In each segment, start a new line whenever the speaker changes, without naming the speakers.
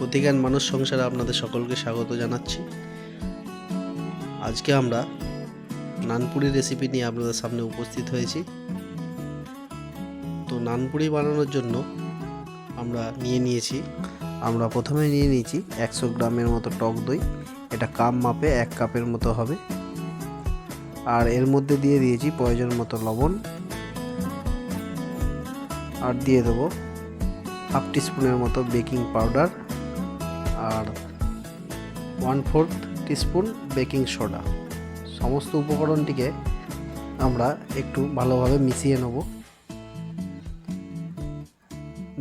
প্রতিজ্ঞান মানুষ সংসারে আপনাদের সকলকে স্বাগত জানাচ্ছি। আজকে আমরা নানপুরি রেসিপি নিয়ে আপনাদের সামনে উপস্থিত হয়েছি। তো নানপুরি বানানোর জন্য আমরা নিয়ে নিয়েছি, আমরা প্রথমে নিয়ে নিয়েছি একশো গ্রামের মতো টক দই। এটা কাপ মাপে এক কাপের মতো হবে। আর এর মধ্যে দিয়ে দিয়েছি প্রয়োজন মতো লবণ। আর দিয়ে দেবো হাফ টিস্পুনের মতো বেকিং পাউডার। আর one fourth teaspoon baking soda সমস্ত উপকরণটিকে আমরা একটু ভালোভাবে মিশিয়ে নেব।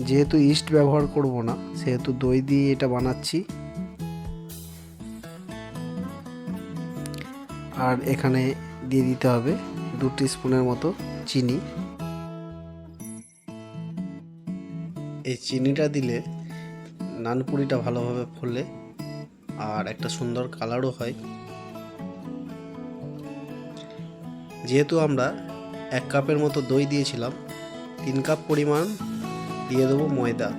যেহেতু ইস্ট ব্যবহার করব না, সেহেতু দই দিয়ে এটা বানাচ্ছি। আর এখানে দিয়ে দিতে হবে দু স্পুনের মতো চিনি। এই চিনিটা দিলে নানপুরিটা ভালোভাবে ফোলে আর একটা সুন্দর কালারও হয়। যেহেতু আমরা এক কাপের মতো দই দিয়েছিলাম, তিন কাপ পরিমাণ দিয়ে দেবো ময়দা।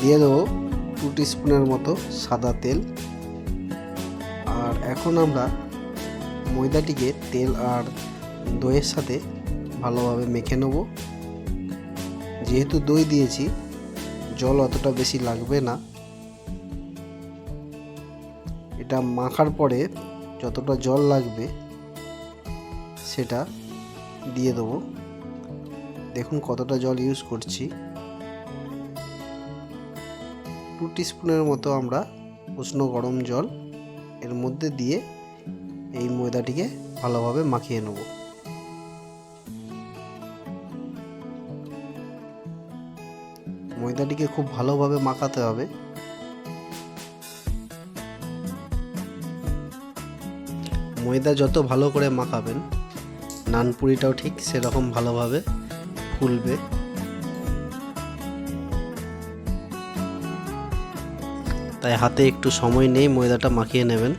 দিয়ে দেবো টু স্পুনের মতো সাদা তেল। আর এখন আমরা ময়দাটিকে তেল আর দইয়ের সাথে ভালোভাবে মেখে নেব। যেহেতু দই দিয়েছি, জল অতটা বেশি লাগবে না। এটা মাখার পরে যতটা জল লাগবে, সেটা দিয়ে দেবো। দেখুন কতটা জল ইউজ করছি। টু স্পুনের মতো আমরা উষ্ণ গরম জল এর মধ্যে দিয়ে এই ময়দাটিকে ভালোভাবে মাখিয়ে নেব। ময়দাটিকে খুব ভালোভাবে মাখাতে হবে। ময়দা যত ভালো করে মাখাবেন, নানপুরিটাও ঠিক সেরকম ভালোভাবে ফুলবে। তাই হাতে একটু সময় নেই ময়দাটা মাখিয়ে নেবেন।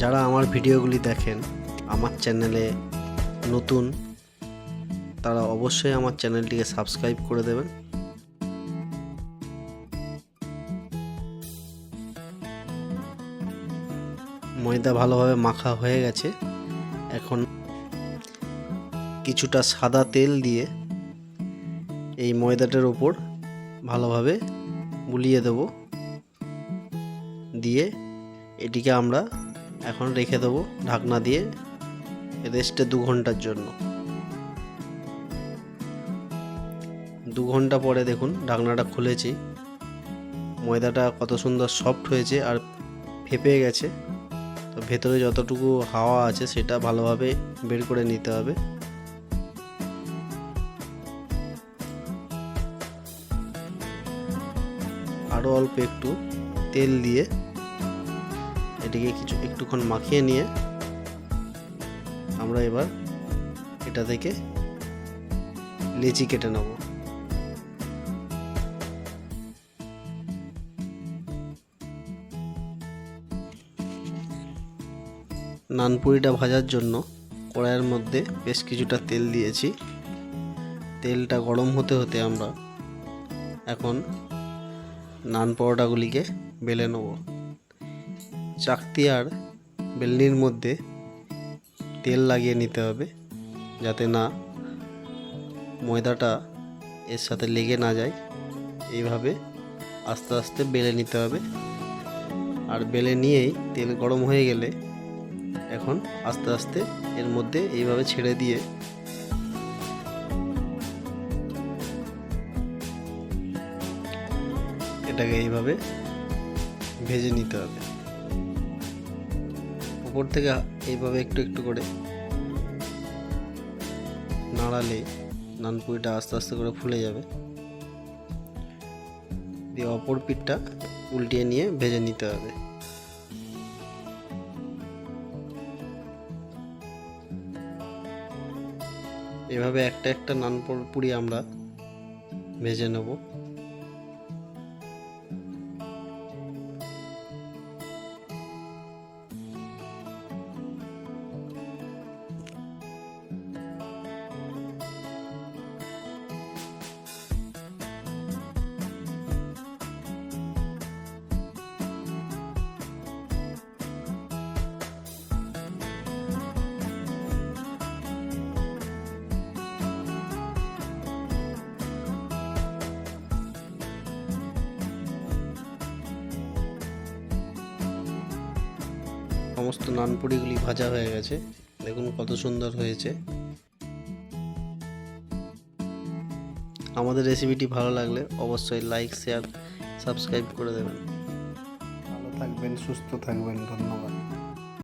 যারা আমার ভিডিওগুলি দেখেন, আমার চ্যানেলে নতুন তারা অবশ্যই আমার চ্যানেলটিকে সাবস্ক্রাইব করে দেবেন। ময়দা ভালোভাবে মাখা হয়ে গেছে। এখন কিছুটা সাদা তেল দিয়ে এই ময়দাটার ওপর ভালোভাবে বুলিয়ে দেব। দিয়ে এটিকে আমরা এখন রেখে দেবো ঢাকনা দিয়ে রেস্টে দু ঘণ্টার জন্য। দু ঘণ্টা পরে দেখুন ঢাকনাটা খুলেছি। ময়দাটা কত সুন্দর সফট হয়েছে আর ফেপে গেছে। তো ভেতরে যতটুকু হাওয়া আছে সেটা ভালোভাবে বের করে নিতে হবে। আরও অল্প একটু তেল দিয়ে এটিকে কিছু একটুক্ষণ মাখিয়ে নিয়ে আমরা এবার এটা থেকে লেচি কেটে নেব। নানপুরিটা ভাজার জন্য কড়াইয়ের মধ্যে বেশ কিছুটা তেল দিয়েছি। তেলটা গরম হতে হতে আমরা এখন নান পরোটাগুলিকে বেলে নেব। চাকতি আর বেলনির মধ্যে তেল লাগিয়ে নিতে হবে যাতে না ময়দাটা এর সাথে লেগে না যায়। এইভাবে আস্তে আস্তে বেলে নিতে হবে। আর বেলে নিয়েই তেল গরম হয়ে গেলে এখন আস্তে আস্তে এর মধ্যে এইভাবে ছেড়ে দিয়ে এটাকে এইভাবে ভেজে নিতে হবে। উপর থেকে এইভাবে একটু একটু করে নাড়ালে নানপুরিটা আস্তে আস্তে করে ফুলে যাবে। দিয়ে অপর পিঠটা উল্টিয়ে নিয়ে ভেজে নিতে হবে। এভাবে একটা একটা নান পুরি আমরা ভেজে নেব। সমস্ত নানপুরিগুলি ভাজা হয়ে গেছে। দেখুন কত সুন্দর হয়েছে। আমাদের রেসিপিটি ভালো লাগলে অবশ্যই লাইক শেয়ার সাবস্ক্রাইব করে দেবেন।
ভালো থাকবেন, সুস্থ থাকবেন, ধন্যবাদ।